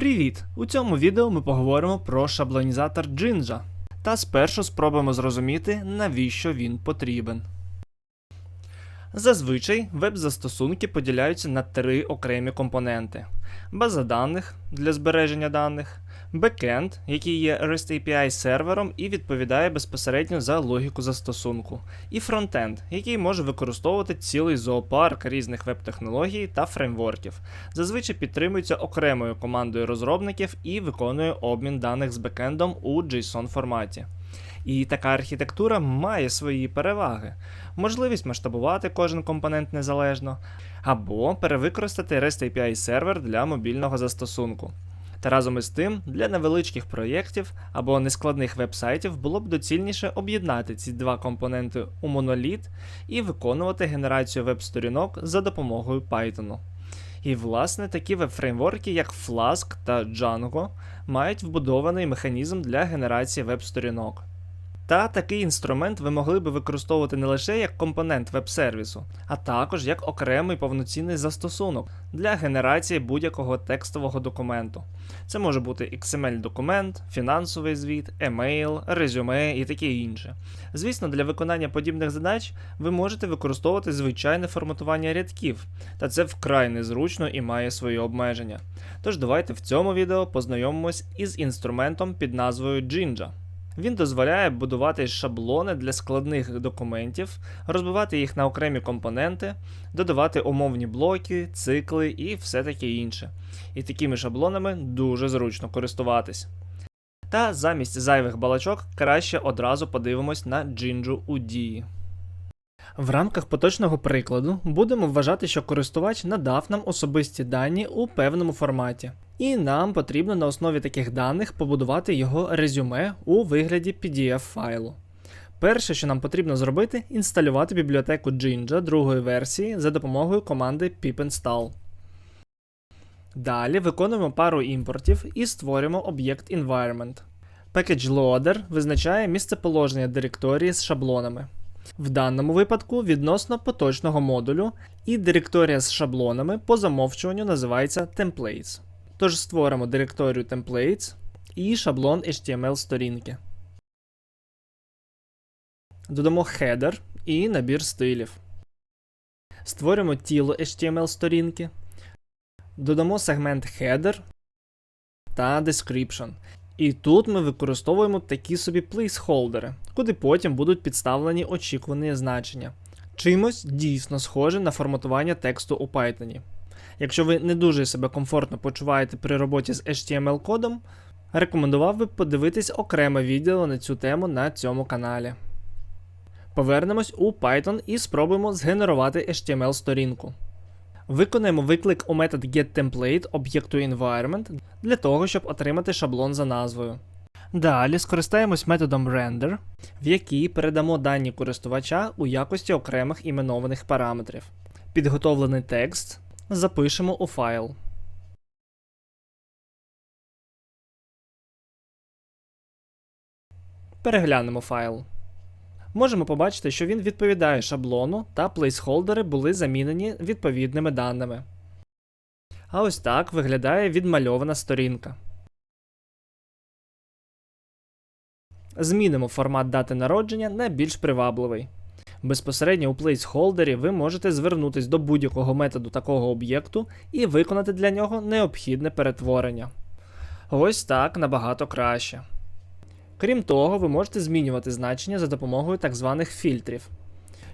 Привіт! У цьому відео ми поговоримо про шаблонізатор Jinja та спершу спробуємо зрозуміти, навіщо він потрібен. Зазвичай веб-застосунки поділяються на три окремі компоненти: база даних для збереження даних, бекенд, який є REST API сервером і відповідає безпосередньо за логіку застосунку, і фронтенд, який може використовувати цілий зоопарк різних веб-технологій та фреймворків. Зазвичай підтримується окремою командою розробників і виконує обмін даних з бекендом у JSON форматі. І така архітектура має свої переваги: можливість масштабувати кожен компонент незалежно, або перевикористати REST API сервер для мобільного застосунку. Та разом із тим, для невеличких проєктів або нескладних веб-сайтів було б доцільніше об'єднати ці два компоненти у моноліт і виконувати генерацію веб-сторінок за допомогою Python. І, власне, такі веб-фреймворки, як Flask та Django, мають вбудований механізм для генерації веб-сторінок. Та такий інструмент ви могли би використовувати не лише як компонент веб-сервісу, а також як окремий повноцінний застосунок для генерації будь-якого текстового документу. Це може бути XML-документ, фінансовий звіт, емейл, резюме і таке інше. Звісно, для виконання подібних задач ви можете використовувати звичайне форматування рядків, та це вкрай незручно і має свої обмеження. Тож давайте в цьому відео познайомимось із інструментом під назвою Jinja. Він дозволяє будувати шаблони для складних документів, розбивати їх на окремі компоненти, додавати умовні блоки, цикли і все таке інше. І такими шаблонами дуже зручно користуватись. Та замість зайвих балачок краще одразу подивимось на джинджу у дії. В рамках поточного прикладу будемо вважати, що користувач надав нам особисті дані у певному форматі, і нам потрібно на основі таких даних побудувати його резюме у вигляді PDF файлу. Перше, що нам потрібно зробити, інсталювати бібліотеку Jinja другої версії за допомогою команди pip-install. Далі виконуємо пару імпортів і створюємо об'єкт environment. Package Loader визначає місцеположення директорії з шаблонами. В даному випадку відносно поточного модулю, і директорія з шаблонами по замовчуванню називається Templates. Тож створимо директорію Templates і шаблон HTML сторінки. Додамо header і набір стилів. Створимо тіло HTML сторінки. Додамо сегмент header та description. І тут ми використовуємо такі собі плейсхолдери, куди потім будуть підставлені очікувані значення. Чимось дійсно схоже на форматування тексту у Python. Якщо ви не дуже себе комфортно почуваєте при роботі з HTML-кодом, рекомендував би подивитись окреме відео на цю тему на цьому каналі. Повернемось у Python і спробуємо згенерувати HTML-сторінку. Виконаємо виклик у метод getTemplate об'єкту environment для того, щоб отримати шаблон за назвою. Далі скористаємось методом render, в який передамо дані користувача у якості окремих іменованих параметрів. Підготовлений текст запишемо у файл. Переглянемо файл. Можемо побачити, що він відповідає шаблону та плейсхолдери були замінені відповідними даними. А ось так виглядає відмальована сторінка. Змінимо формат дати народження на більш привабливий. Безпосередньо у плейсхолдері ви можете звернутися до будь-якого методу такого об'єкту і виконати для нього необхідне перетворення. Ось так набагато краще. Крім того, ви можете змінювати значення за допомогою так званих фільтрів.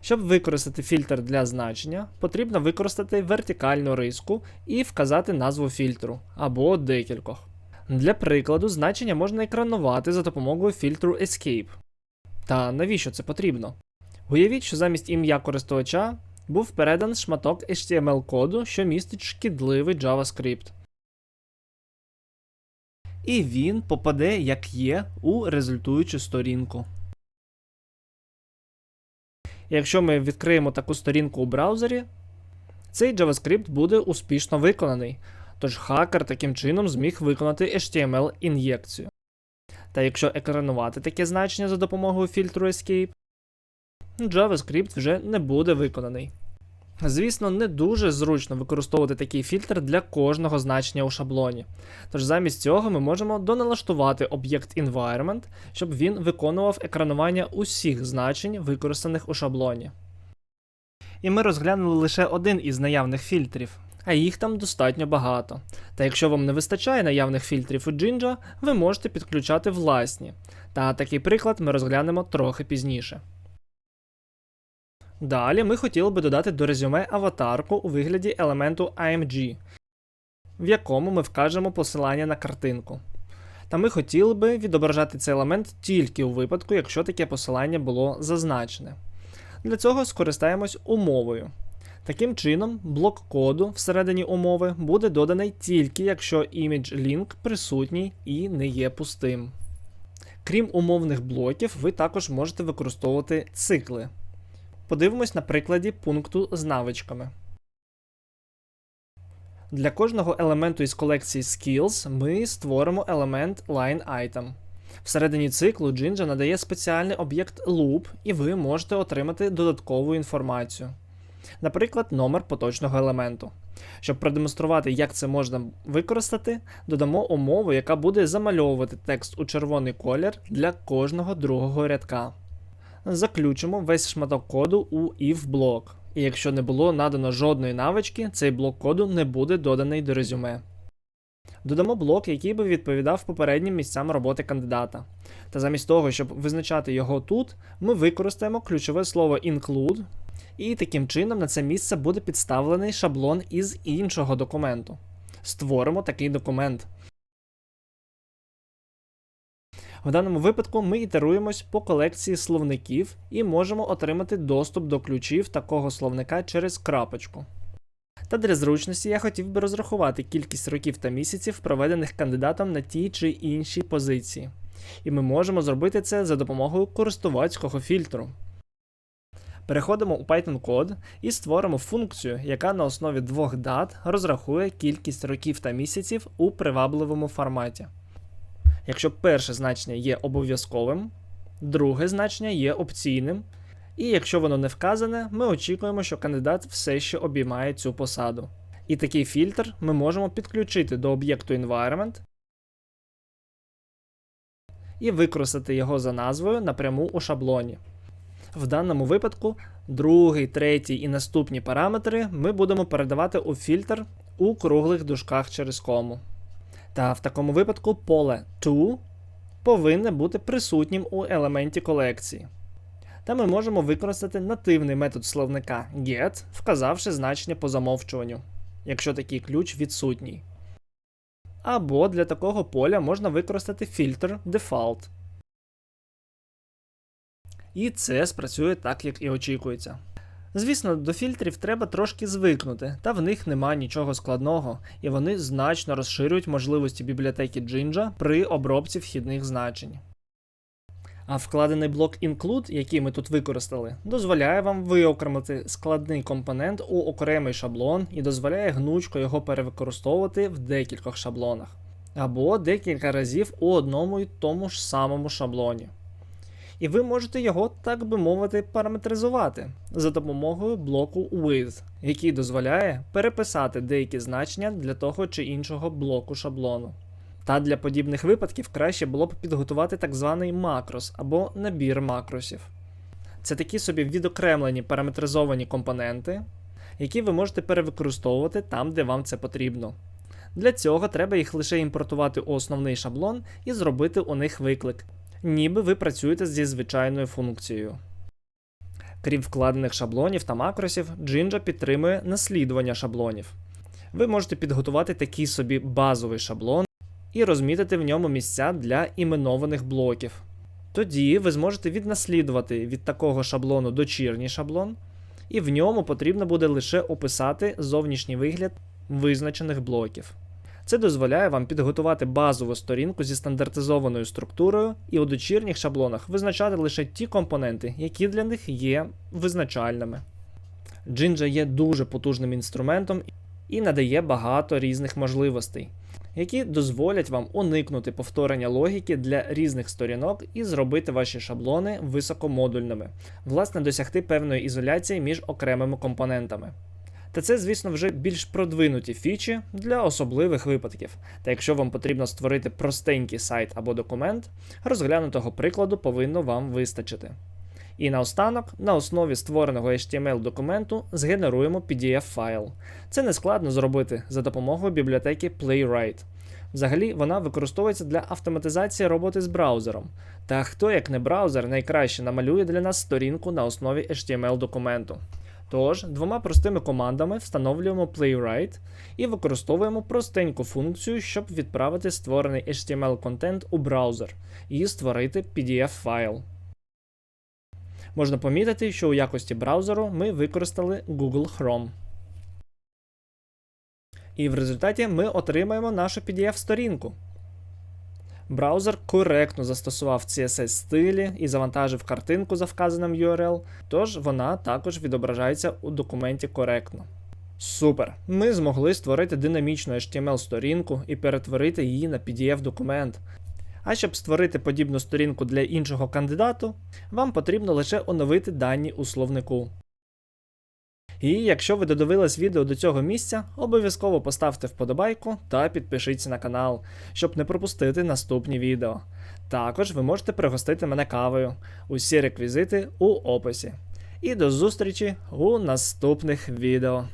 Щоб використати фільтр для значення, потрібно використати вертикальну риску і вказати назву фільтру або декількох. Для прикладу, значення можна екранувати за допомогою фільтру Escape. Та навіщо це потрібно? Уявіть, що замість ім'я користувача був передан шматок HTML коду, що містить шкідливий JavaScript. І він попаде як є у результуючу сторінку. Якщо ми відкриємо таку сторінку у браузері, цей JavaScript буде успішно виконаний, тож хакер таким чином зміг виконати HTML-ін'єкцію. Та якщо екранувати таке значення за допомогою фільтру Escape, JavaScript вже не буде виконаний. Звісно, не дуже зручно використовувати такий фільтр для кожного значення у шаблоні. Тож замість цього ми можемо доналаштувати об'єкт environment, щоб він виконував екранування усіх значень, використаних у шаблоні. І ми розглянули лише один із наявних фільтрів, а їх там достатньо багато. Та якщо вам не вистачає наявних фільтрів у Jinja, ви можете підключати власні. Та такий приклад ми розглянемо трохи пізніше. Далі ми хотіли би додати до резюме аватарку у вигляді елементу AMG, в якому ми вкажемо посилання на картинку. Та ми хотіли би відображати цей елемент тільки у випадку, якщо таке посилання було зазначене. Для цього скористаємось умовою. Таким чином, блок коду всередині умови буде доданий тільки якщо image link присутній і не є пустим. Крім умовних блоків, ви також можете використовувати цикли. Подивимось на прикладі пункту з навичками. Для кожного елементу із колекції Skills ми створимо елемент Line Item. Всередині циклу Jinja надає спеціальний об'єкт Loop, і ви можете отримати додаткову інформацію. Наприклад, номер поточного елементу. Щоб продемонструвати, як це можна використати, додамо умову, яка буде замальовувати текст у червоний колір для кожного другого рядка. Заключимо весь шматок коду у if блок. І якщо не було надано жодної навички, цей блок коду не буде доданий до резюме. Додамо блок, який би відповідав попереднім місцям роботи кандидата. Та замість того, щоб визначати його тут, ми використаємо ключове слово include, і таким чином на це місце буде підставлений шаблон із іншого документу. Створимо такий документ. В даному випадку ми ітеруємось по колекції словників і можемо отримати доступ до ключів такого словника через крапочку. Та для зручності я хотів би розрахувати кількість років та місяців, проведених кандидатом на тій чи іншій позиції. І ми можемо зробити це за допомогою користувацького фільтру. Переходимо у Python код і створимо функцію, яка на основі двох дат розрахує кількість років та місяців у привабливому форматі. Якщо перше значення є обов'язковим, друге значення є опційним, і якщо воно не вказане, ми очікуємо, що кандидат все ще обіймає цю посаду. І такий фільтр ми можемо підключити до об'єкту environment і використати його за назвою напряму у шаблоні. В даному випадку другий, третій і наступні параметри ми будемо передавати у фільтр у круглих дужках через кому. Та в такому випадку поле to повинне бути присутнім у елементі колекції. Та ми можемо використати нативний метод словника get, вказавши значення по замовчуванню, якщо такий ключ відсутній. Або для такого поля можна використати фільтр default. І це спрацює так, як і очікується. Звісно, до фільтрів треба трошки звикнути, та в них нема нічого складного, і вони значно розширюють можливості бібліотеки Jinja при обробці вхідних значень. А вкладений блок include, який ми тут використали, дозволяє вам виокремити складний компонент у окремий шаблон і дозволяє гнучко його перевикористовувати в декількох шаблонах, або декілька разів у одному і тому ж самому шаблоні. І ви можете його, так би мовити, параметризувати за допомогою блоку with, який дозволяє переписати деякі значення для того чи іншого блоку шаблону. Та для подібних випадків краще було б підготувати так званий макрос або набір макросів. Це такі собі відокремлені параметризовані компоненти, які ви можете перевикористовувати там, де вам це потрібно. Для цього треба їх лише імпортувати у основний шаблон і зробити у них виклик, ніби ви працюєте зі звичайною функцією. Крім вкладених шаблонів та макросів, Jinja підтримує наслідування шаблонів. Ви можете підготувати такий собі базовий шаблон і розмітити в ньому місця для іменованих блоків. Тоді ви зможете віднаслідувати від такого шаблону дочірній шаблон, і в ньому потрібно буде лише описати зовнішній вигляд визначених блоків. Це дозволяє вам підготувати базову сторінку зі стандартизованою структурою і у дочірніх шаблонах визначати лише ті компоненти, які для них є визначальними. Jinja є дуже потужним інструментом і надає багато різних можливостей. які дозволять вам уникнути повторення логіки для різних сторінок і зробити ваші шаблони високомодульними, власне, досягти певної ізоляції між окремими компонентами. Та це, звісно, вже більш продвинуті фічі для особливих випадків. Та якщо вам потрібно створити простенький сайт або документ, розглянутого прикладу повинно вам вистачити. І наостанок, на основі створеного HTML документу згенеруємо PDF файл. Це не складно зробити за допомогою бібліотеки Playwright. Взагалі, вона використовується для автоматизації роботи з браузером. Та хто, як не браузер, найкраще намалює для нас сторінку на основі HTML документу. Тож, двома простими командами встановлюємо Playwright і використовуємо простеньку функцію, щоб відправити створений HTML контент у браузер і створити PDF файл. Можна помітити, що у якості браузеру ми використали Google Chrome. І в результаті ми отримаємо нашу PDF-сторінку. Браузер коректно застосував CSS стилі і завантажив картинку за вказаним URL, тож вона також відображається у документі коректно. Супер! Ми змогли створити динамічну HTML-сторінку і перетворити її на PDF-документ. А щоб створити подібну сторінку для іншого кандидату, вам потрібно лише оновити дані у словнику. І якщо ви додивились відео до цього місця, обов'язково поставте вподобайку та підпишіться на канал, щоб не пропустити наступні відео. Також ви можете пригостити мене кавою. Усі реквізити у описі. І до зустрічі у наступних відео.